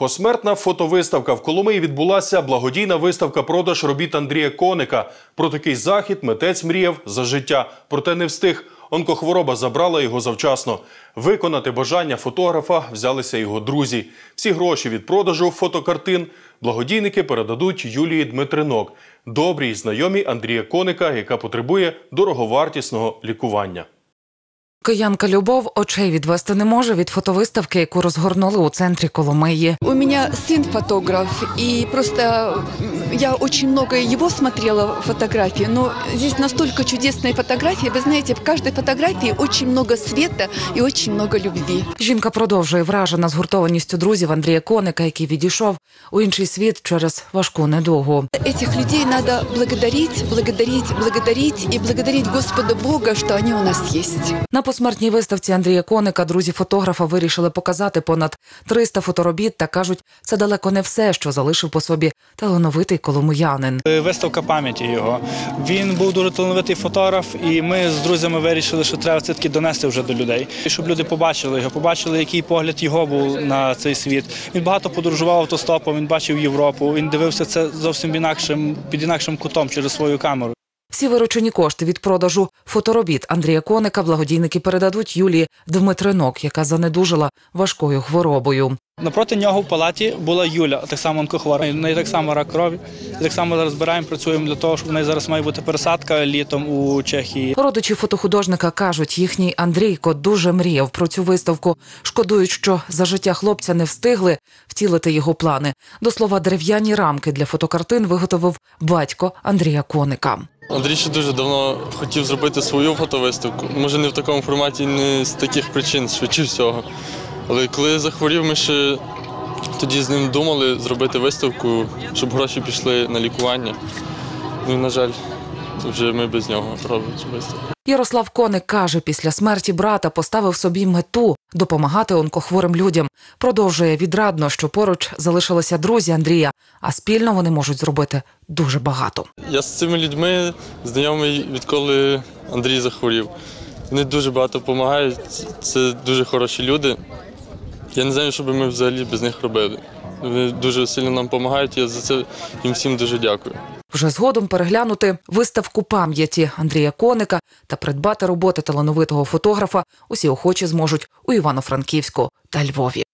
Посмертна фотовиставка в Коломиї відбулася благодійна виставка продаж робіт Андрія Коника. Про такий захід митець мріяв за життя, проте не встиг. Онкохвороба забрала його завчасно. Виконати бажання фотографа взялися його друзі. Всі гроші від продажу фотокартин благодійники передадуть Юлії Дмитринок, добрій знайомій Андрія Коника, яка потребує дороговартісного лікування. Киянка Любов очей відвести не може від фотовиставки, яку розгорнули у центрі Коломиї. У меня сын фотограф, и просто м, я очень много его смотрела фотографии, но здесь настолько чудесные фотографии. Вы знаете, в каждой фотографии очень много света и очень много любви. Жінка продовжує вражена згуртованістю друзів Андрія Коника, який відійшов у інший світ через важку недугу. Этих людей надо благодарить, благодарить, благодарить и благодарить Господа Бога, что они у нас есть. Посмертній виставці Андрія Коника друзі фотографа вирішили показати понад 300 фоторобіт та кажуть, це далеко не все, що залишив по собі талановитий коломиянин. Е, Виставка пам'яті його. Він був дуже талановитий фотограф, і ми з друзями вирішили, що треба це таки донести вже до людей, щоб люди побачили його, побачили, який погляд його був на цей світ. Він багато подорожував автостопом, він бачив Європу. Він дивився це зовсім інакшим під інакшим кутом через свою камеру. Всі виручені кошти від продажу фоторобіт Андрія Коника благодійники передадуть Юлії Дмитринок, яка занедужила важкою хворобою. Напроти нього в палаті була Юля, так само онкохвора. В неї так само рак крові. Так само зараз збираємо, працюємо для того, щоб в неї зараз має бути пересадка літом у Чехії. Родичі фотохудожника кажуть, їхній Андрійко дуже мріяв про цю виставку. Шкодують, що за життя хлопця не встигли втілити його плани. До слова, дерев'яні рамки для фотокартин виготовив батько Андрія Коника. Андрій ще дуже давно хотів зробити свою фотовиставку. Може, не в такому форматі, не з таких причин, швидше всього. Але коли захворів, ми ще тоді з ним думали зробити виставку, щоб гроші пішли на лікування. Ну на жаль, вже ми без нього робимо виставку. Ярослав Коник каже, після смерті брата поставив собі мету допомагати онкохворим людям. Продовжує відрадно, що поруч залишилися друзі Андрія, а спільно вони можуть зробити дуже багато. Я з цими людьми знайомий, відколи Андрій захворів. Вони дуже багато допомагають. Це дуже хороші люди. Я не знаю, що би ми взагалі без них робили. Вони дуже сильно нам допомагають. Я за це їм всім дуже дякую. Вже згодом переглянути виставку пам'яті Андрія Коника та придбати роботи талановитого фотографа усі охочі зможуть у Івано-Франківську та Львові.